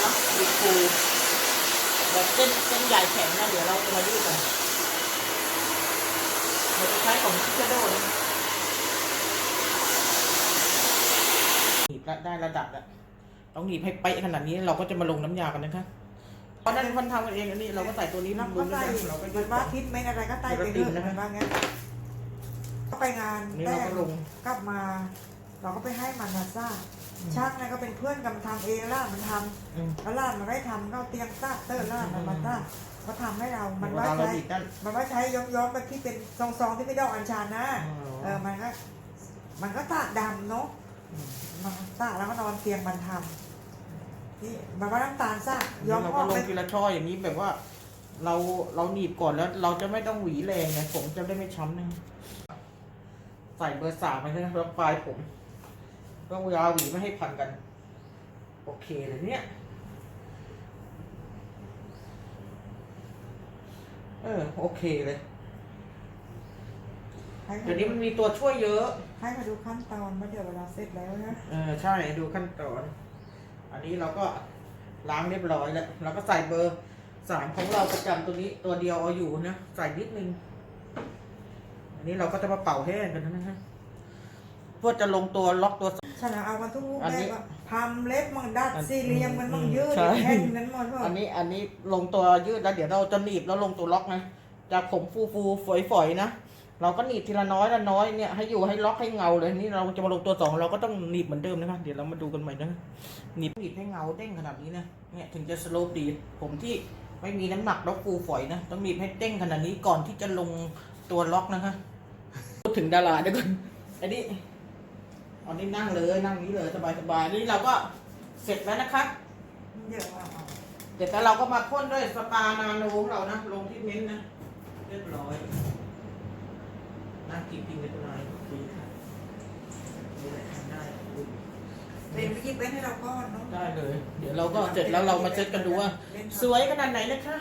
เนาะดูฟูแบบเส้นเส้นใหญ่แข็งนะเดี๋ยวเราจะมายืดกันเดี๋ยวจะใช้ของชิคาโดนะหนีบละได้ระดับแล้วต้องหนีบให้เป๊ะขนาดนี้เราก็จะมาลงน้ำยากันนะคะเพราะนั้นคนทำกันเองอันนี้เราก็ใส่ตัวนี้เราลก็งใส่นะเราก็เหยืมือดนก่อว่านทิศเมนอะไรก็ใส่ไปเรื่อยมันว่างั้นก็ไปงานนี่แต่เราก็ลงกลับมา เราก็ไปให้มันมาซ่าช่างนั่นก็เป็นเพื่อนกันมันทำเองล่ะมันทอืมำแล้วล่านมันไม่ทำก็เอาเตียงซ่าเตอร์ล่านมันมาซ่าก็ทำให้เรา มันเวว่าลาเราใช้ดีดนั่นมันว่าใช้ย้อมๆแบบที่เป็นซองๆที่ไม่ดอกอัญชันนะอ๋อเออ มันก็ มันก็ตาดำเนาะมันซ่าแล้วก็นอนเตียงมันทำนี่มันว่าน้ำตาลซ่าย้อมเราอก็อกลไปงทีละช่ออย่างนี้แบบว่า เรา เราหนีบก่อนแล้ว เราจะไม่ต้องหวีแรงไงผมจะได้ไม่ช้ำนะใส่เบอร์สามไปใช่ไหมแล้วปลายผม ก็เวลาหวีไม่ให้พันกัน โอเคเลยเนี่ย เออ โอเคเลยให้เดี๋ยวนี้มันมีตัวช่วยเยอะ ให้มาดูขั้นตอนว่าเดี๋ยวเวลาเสร็จแล้วนะเออใช่ดูขั้นตอน อันนี้เราก็ล้างเรียบร้อยแล้วเราก็ใส่เบอร์สามของเราประจำตัวนี้ตัวเดียวเอาอยู่นะใส่นิดนึง อันนี้เราก็จะมาเป่าแห้งกันนะฮะเพื่อจะลงตัวล็อกตัว ฉันเอามาทุกรูปอันแบนี้บอะทำเล็บมันดัดอันสี่เหลี่ยมมันมันอืมยืดใช่แผ่นนั้นหมดว่าอันนี้อันนี้ลงตัวยืดแล้วเดี๋ยวเราจะหนีบแล้วลงตัวล็อกนะจากผมฟูฟูฝอยฝอยๆนะเราก็หนีบทีละน้อยละน้อยเนี่ยให้อยู่ให้ล็อกให้เงาเลยนี่เราจะมาลงตัวสองเราก็ต้องหนีบเหมือนเดิมนะคะเดี๋ยวเรามาดูกันใหม่นะหนีบหนีบให้เงาเด้งขนาดนี้นะเนี่ยถึงจะสโลปดีผมที่ไม่มีน้ำหนักแล้วฟูฝอยนะต้องหนีบให้เด้งขนาดนี้ก่อนที่จะลงตัวล็อกนะคะพูดถึงดาราเดี๋ยวก่อนอันนี้ อันนี้นั่งเลยนั่งนี้เลยสบายสบายๆนี่เราก็เสร็จแล้วนะคะเดี๋ยวเอาเอาเสร็จแล้วเราก็มาพ่นด้วยสปานาโนของเรานะลงที่เม้นท์นะ เรียบร้อยน่ากินจริงเลยตัวไหนดีค่ะนี่แหละทำได้เป็นไปหยิบเว้นให้เราก้อนเนาะได้เลย เดี๋ยวเราก็เสร็จแล้วเรามาเช็คกันดูว่า สวยขนาดไหนนะคะ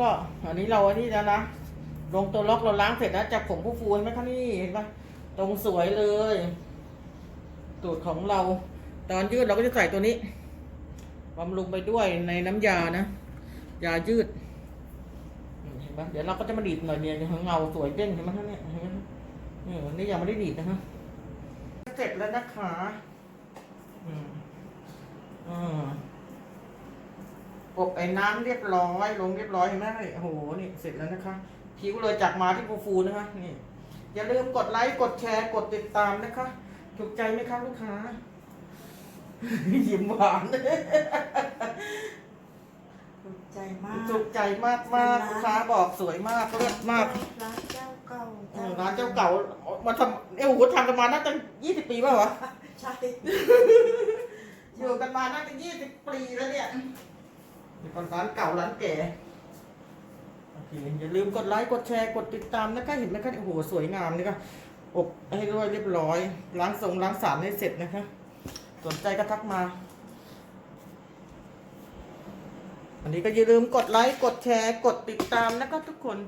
ก็อันนี้เราอันนี้แล้วนะ ลงตัวล็อกเราล้างเสร็จแล้วจับผมผู้ฟูเห็นไหมคะนี่เห็นปะตรงสวยเลย ตูดของเรา ตอนยืดเราก็จะใส่ตัวนี้บำรุงไปด้วยในน้ำยานะยายืดเห็นปะเดี๋ยวเราก็จะมาดีดหน่อยเนี่ยเงาสวยเด้งเห็นไหมคะเนี่ยเห็นไหมเออนี่ยังไม่ได้ดีดนะคะเสร็จแล้วนะคะอืมอืมอบไอ้น้ำเรียบร้อย ลงเรียบร้อยเห็นไหมโอ้โหนี่เสร็จแล้วนะคะ ผิวเลยจากมาที่ฟูฟูๆนะคะนี่อย่าลืมกดไลค์ กดแชร์ กดติดตามนะคะ ถูกใจไหมคะลูกค้า ยิ้มหวานถูกใจมากถูกใจมากมากลูกค้าบอกสวยมากเลิศมาก ร้านเจ้าเก่าเออร้านเจ้าเก่ามาทำเอ้โหทำกันมาน่าจะยี่สิบปีป่าวะใช่อยู่กันมาน่าจะยี่สิบปีแล้วเนี่ยนี่เป็นร้านเก่าร้านแก่โอเคอย่าลืมกดไลค์กดแชร์กดติดตามนะคะเห็นไหมคะโอ้โหสวยงามนี่ก็อบให้ด้วยเรียบร้อยล้างทรงล้างสารให้เสร็จนะคะ สนใจก็ทักมาวันนี้ก็อย่าลืมกดไลค์กดแชร์กดติดตามนะคะทุกคน